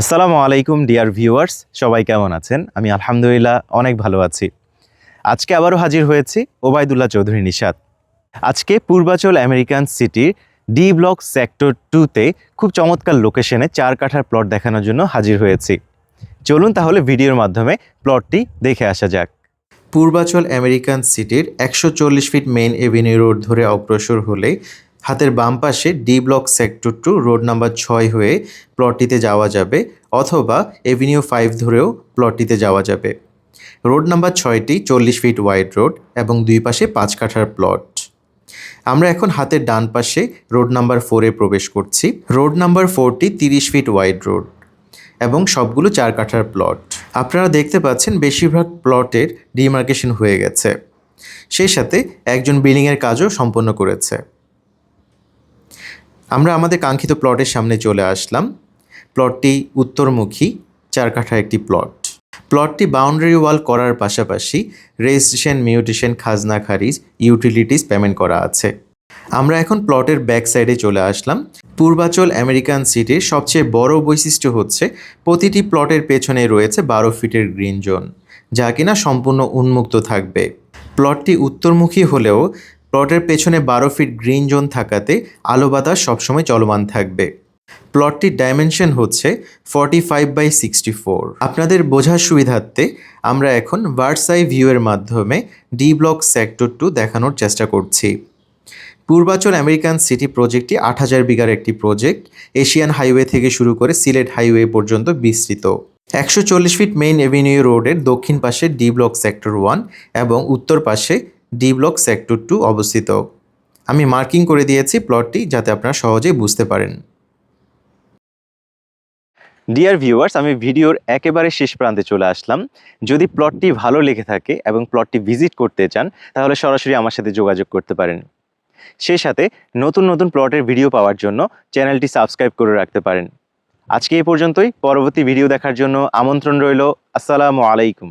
আসসালামু আলাইকুম, dear viewers. সবাই কেমন আছেন? আমি আলহামদুলিল্লাহ অনেক ভালো আছি। আজকে আবারও হাজির হয়েছি ওবায়দুল্লাহ চৌধুরী নিষাদ আজকে পূর্বাচল আমেরিকান সিটির ডি ব্লক সেক্টর টুতে খুব চমৎকার লোকেশনে চার কাঠার প্লট দেখানোর জন্য হাজির হয়েছি। চলুন তাহলে ভিডিওর মাধ্যমে প্লটটি দেখে আসা যাক। পূর্বাচল আমেরিকান সিটির একশো চল্লিশ ফিট মেইন এভিনিউ রোড ধরে অগ্রসর হলে হাতের বাম পাশে D block sector two road number ছয় হয়ে প্লটটিতে যাওয়া যাবে, অথবা এভিনিউ ফাইভ ধরেও প্লটটিতে যাওয়া যাবে। রোড নাম্বার ছয়টি চল্লিশ ফিট ওয়াইড রোড এবং দুই পাশে পাঁচ কাঠার প্লট। আমরা এখন হাতের ডান পাশে রোড নাম্বার ফোরে প্রবেশ করছি। রোড নাম্বার ফোরটি তিরিশ ফিট ওয়াইড রোড এবং সবগুলো চার কাঠার প্লট। আপনারা দেখতে পাচ্ছেন বেশিরভাগ প্লটের ডিমার্কেশন হয়ে গেছে। সেই সাথে একজন বিল্ডিংয়ের কাজও সম্পন্ন করেছে। আমরা আমাদের কাঙ্ক্ষিত প্লটের সামনে চলে আসলাম। প্লটটি উত্তরমুখী, চার কাঠার একটি প্লট। প্লটটি বাউন্ডারি ওয়াল করার পাশাপাশি রেজিস্ট্রেশন মিউটেশন খাজনা, খারিজ ইউটিলিটিস পেমেন্ট করা আছে। আমরা এখন প্লটের ব্যাক সাইডে চলে আসলাম। পূর্বাচল আমেরিকান সিটির সবচেয়ে বড় বৈশিষ্ট্য হচ্ছে প্রতিটি প্লটের পেছনে রয়েছে বারো ফিটের গ্রিন জোন যা কিনা সম্পূর্ণ উন্মুক্ত থাকবে। প্লটটি উত্তরমুখী হলেও প্লটের পেছনে বারো ফিট গ্রিন জোন থাকাতে আলো বাতাস সবসময় চলমান থাকবে। প্লটটির ডাইমেনশন হচ্ছে forty five by sixty four আপনাদের বোঝার সুবিধার্থে আমরা এখন ভার্সাই ভিউয়ের মাধ্যমে ডি ব্লক সেক্টর টু দেখানোর চেষ্টা করছি। পূর্বাচল আমেরিকান সিটি প্রজেক্টটি আট হাজার বিঘার একটি প্রজেক্ট এশিয়ান হাইওয়ে থেকে শুরু করে সিলেট হাইওয়ে পর্যন্ত বিস্তৃত। একশো চল্লিশ ফিট মেইন এভিনিউ রোডের দক্ষিণ পাশে ডি ব্লক সেক্টর ওয়ান এবং উত্তর পাশে ডি ব্লক সেক্টর টু অবস্থিত। আমি মার্কিং করে দিয়েছি প্লটটি যাতে আপনারা সহজেই বুঝতে পারেন। ডিয়ার ভিউয়ার্স আমি ভিডিওর একেবারে শেষ প্রান্তে চলে আসলাম। যদি প্লটটি ভালো লেগে থাকে এবং প্লটটি ভিজিট করতে চান, তাহলে সরাসরি আমার সাথে যোগাযোগ করতে পারেন। সেই সাথে নতুন নতুন প্লটের ভিডিও পাওয়ার জন্য চ্যানেলটি সাবস্ক্রাইব করে রাখতে পারেন। আজকে এই পর্যন্তই। পরবর্তী ভিডিও দেখার জন্য আমন্ত্রণ রইল। আসসালামু আলাইকুম।